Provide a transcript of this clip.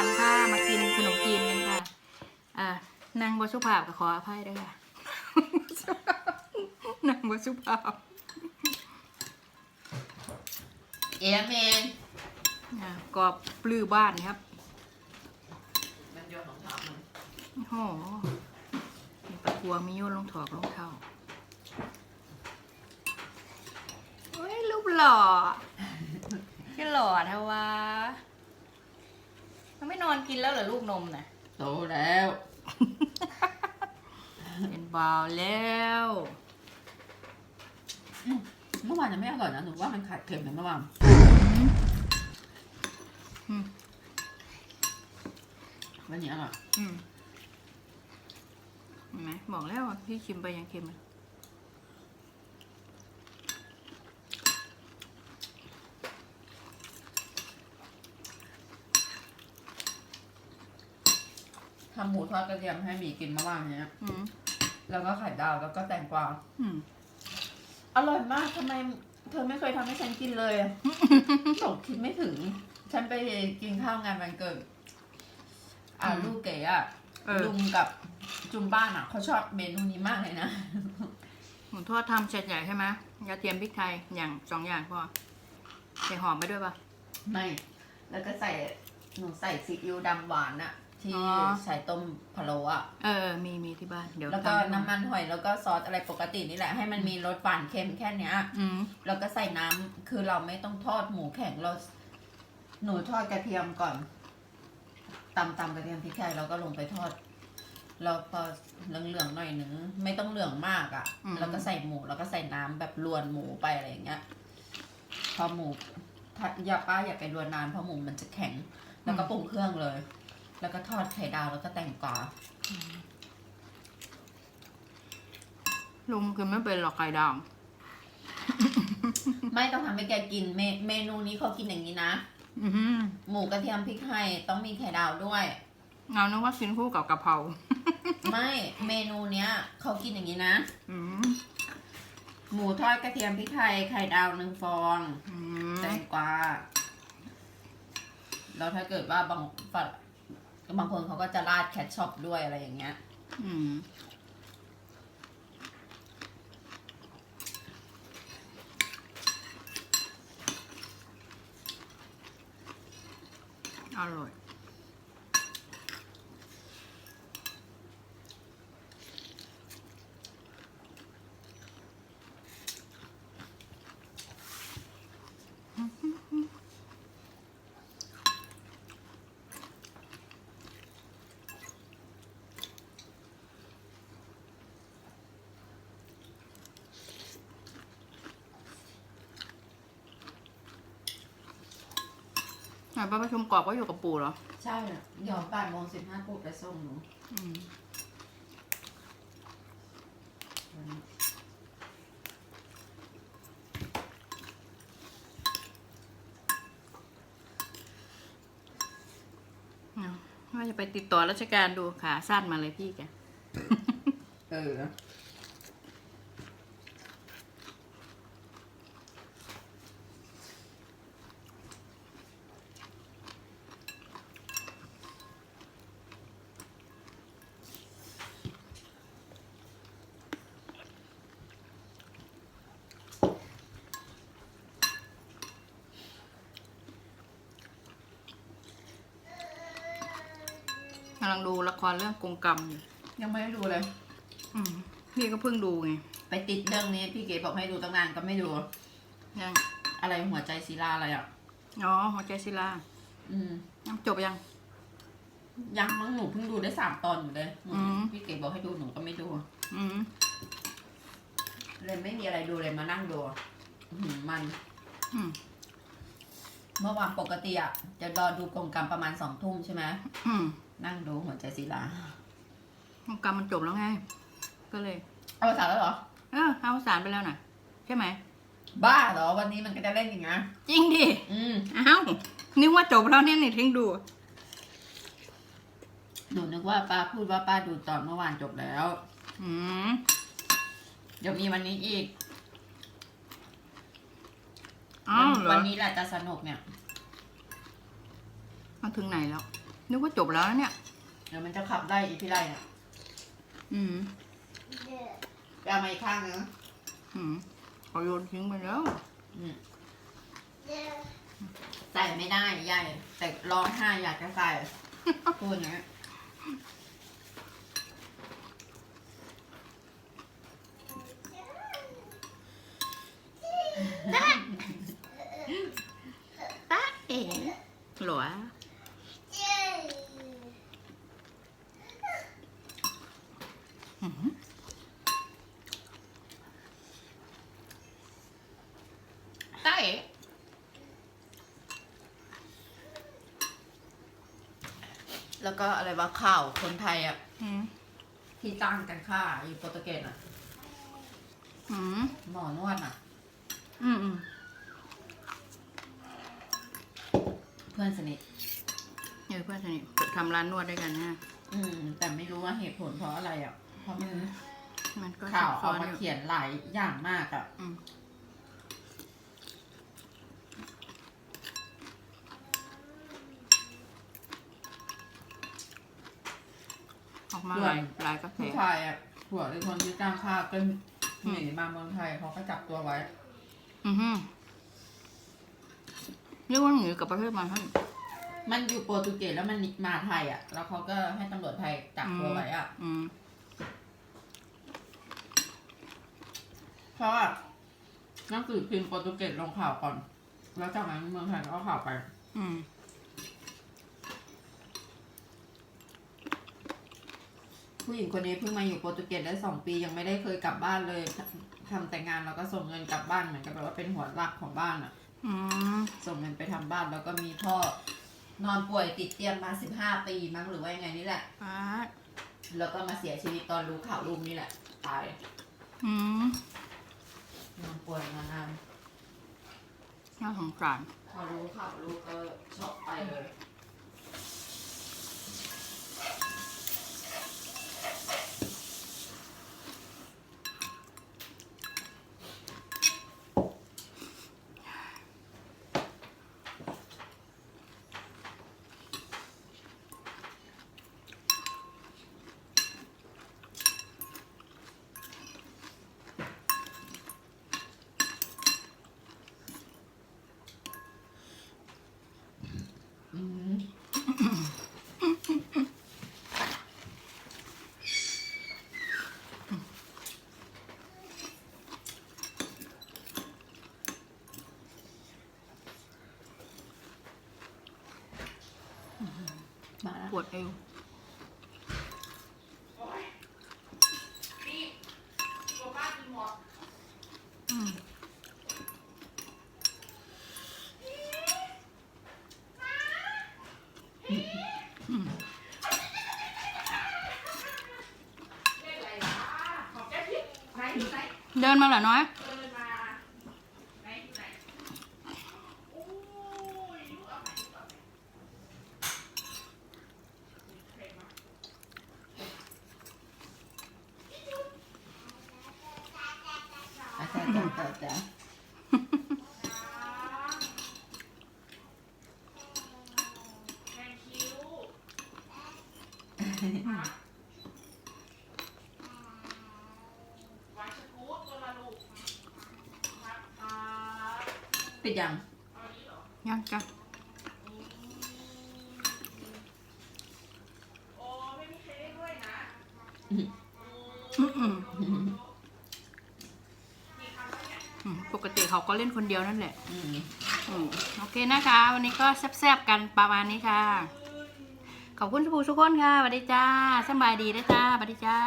วันค่ะ มากินขนมจีนกันค่ะ อ่านางบสุภาพก็ขออภัยด้วยค่ะนางบสุภาพเอ็มเองอ่ากรอบปลื้อบ้านครับมันโยนของถามมันโอ้โหมีปลากัวมีโยนลงถอกลงเท้าเฮ้ยรูปหล่อที่หล่อทวะ มันไม่นอนกินแล้วเหรอลูกนมน่ะ โตแล้ว เป็นบาวแล้วเมื่อวานยังไม่อร่อยนะหนูว่ามันขาดเค็มนะเมื่อวานอืมวันนี้อร่อยอืมเห็นไหมบอกแล้วว่าพี่ชิมไปยังเค็มเลย หมูทอดกระเทียมให้หมีกินเมื่อวานเนี้ย อืมแล้วก็ไข่ดาวแล้วก็แตงกวา อืม อร่อยมากทำไม เธอไม่เคยทำให้ฉันกินเลยอะตกคิดไม่ถึง ฉันไปกินข้าวงานวันเกิด อ่าลูกเก๋อะเออ ลุงกับจุมบ้านอะเขาชอบเมนูนี้มากเลยนะ หมูทอดทำเสร็จใหญ่ใช่ไหมกระเทียมพริกไทยอย่างสองอย่างพอใส่หอมไปด้วยปะไม่ แล้วก็ใส่หนูใส่ซีอิ๊วดำหวานอะ ที่อ๋อใส่ต้มพะโล้อะเออ มีมีที่บ้าน เดี๋ยวแล้วก็ทำให้น้ำมันหอยแล้วก็ซอสอะไรปกตินี่แหละให้มันมีรสหวานเค็มแค่เนี้ย อืม แล้วก็ใส่น้ำคือเราไม่ต้องทอดหมูแข็งเราหนูทอดกระเทียมก่อนตำตำกระเทียมพริกไทยแล้วก็ลงไปทอดแล้วพอเหลืองๆหน่อยหนึ่งไม่ต้องเหลืองมากอะ่ะแล้วก็ใส่หมูแล้วก็ใส่น้ำแบบรวนหมูไปอะไรอย่างเงี้ย พอหมูถ้าอย่าป้าอย่าไปรวนนานเพราะหมูมันจะแข็ง แล้วก็ปรุงเครื่องเลย แล้วก็ทอดไข่ดาวแล้วก็แต่งกวาลุงคือไม่เป็นหรอกไข่ดาว ไม่ต้องทำให้แกกินเมเมนูนี้เขากินอย่างนี้นะอือหือหมูกระเทียมพริกไทยต้องมีไข่ดาวด้วยเงานึกว่ากินคู่กับกะเพราไม่เมนูเนี้ยเขากินอย่างนี้นะ อืมหมูทอดกระเทียมพริกไทยไข่ดาวหนึ่งฟอง อืมแตงกวาแล้วถ้าเกิดว่าบางฝัด บางคนเขาก็จะราดแคชช็อปด้วยอะไรอย่างเงี้ย อืม อร่อย ไหนไปประชุมกรอบก็อยู่กับปู่เหรอ ใช่เดี๋ยวบ่ายโมงสิบห้าปุ๊บไปส่งหนูอืมเอาว่าจะไปติดต่อราชการดูขาสั้นมาเลยพี่แก เออ กำลังดูละครเรื่องกงกรรมอยู่ยังไม่ได้ดูเลย อืมพี่ก็เพิ่งดูไงไปติดเรื่องนี้พี่เก๋บอกให้ดูตั้งนานก็ไม่ดู ยังอะไรหัวใจศิลาอะไรอะ อ๋อหัวใจศิลาอืม ยังจบยัง ยังมั้งหนูเพิ่งดูได้สามตอนอยู่เลยอืม พี่เก๋บอกให้ดูหนูก็ไม่ดู อืมเลยไม่มีอะไรดูเลยมานั่งดูอื้อหือมัน อืม เมื่อวานปกติอะจะรอดูกรงกรรมประมาณสองทุ่มใช่ไหมอืมนั่งดูหัวใจศิลากงกรรมมันจบแล้วไง ก็เลย เอาภาษาแล้วเหรอ เออเอาสารไปแล้วน่ะ ใช่ไหม บ้าเหรอวันนี้มันก็จะเล่นอย่างงี้นะจริงดิ อืมอ้าว นึกว่าจบแล้วเนี่ยนี่ทิ้งดู หนูนึกว่าป้าพูดว่าป้าดูตอนเมื่อวานจบแล้ว อืม เดี๋ยวมีวันนี้อีก อ้าวเหรอ วันนี้แหละจะสนุกเนี่ยมาถึงไหนแล้ว นึกว่าจบแล้วนะเนี่ย เดี๋ยวมันจะขับได้อีกพี่ไรเนี่ยอืมไปเอามาอีกข้างนึงอืมเขาโยนทิ้งไปแล้ว อืมใส่ไม่ได้ใหญ่แต่ร้องไห้อยากจะใส่ พูดอย่างนี้ย ตาเอ๋หรออื้อหือตาเอ๋ แล้วก็อะไรวะข่าวคนไทยอะอืมที่จ้างกันฆ่าอยู่โปรตุเกสอะ อืมหมอนวดอะ อืมอืมเพื่อนสนิทเออเพื่อนสนิททำร้านนวดด้วยกันนะอืม แต่ไม่รู้ว่าเหตุผลเพราะอะไรอะเพราะมันมันก็ข่าซัวบซ้เอาอนมาอยู่เขียนหลายอย่างมากอะ อืม ออกมาหลายหลายกระแสผู้ชายอะผัวเป็นคนที่จ้างฆ่าก็หนีมาเมืองไทยเขาก็จับตัวไว้ อือฮึเรียกว่าหนีกับประเทศมันท่านมันอยู่โปรตุเกสแล้วมันมาไทยอะ แล้วเขาก็ให้ตำรวจไทยจับตัวไว้อะอืมเพราะว่าหนังสือพิมพ์โปรตุเกสลงข่าวก่อน แล้วจากนั้นเมืองไทยก็เอาข่าวไป อืม ผู้หญิงคนนี้เพิ่งมาอยู่โปรตุเกสได้สองปียังไม่ได้เคยกลับบ้านเลยททำแต่งงานแล้วก็ส่งเงินกลับบ้านเหมือนกับแบบว่าเป็นหัวหลักของบ้านอะอืมส่งเงินไปทำบ้านแล้วก็มีพ่อนอนป่วยติดเตียงมาสิบห้าปีมั้งหรือว่ายังไงนี่แหละ ป้าดแล้วก็มาเสียชีวิตตอนรู้ข่าวลูกนี่แหละ ตายอืมนอนป่วยมานานน่าสงสารพอรู้ข่าวลูกก็ช็อกไปเลย อืม มาแล้วปวดเอวอืมอืมเดินมาเหรอน้อย อาจารย์อาจารย์อาจารย์ปิดยังยังจ้ะอืมอืมอืมป กติเขาก็เล่นคนเดียวนั่นแหละอืมอืมโอเคนะคะ วันนี้ก็แซบๆกันประมาณนี้ค่ะ ขอบคุณทุกผู้ทุกคนค่ะสวัสดีจ้าสำบายดีนะจ้าสวัสดีจ้า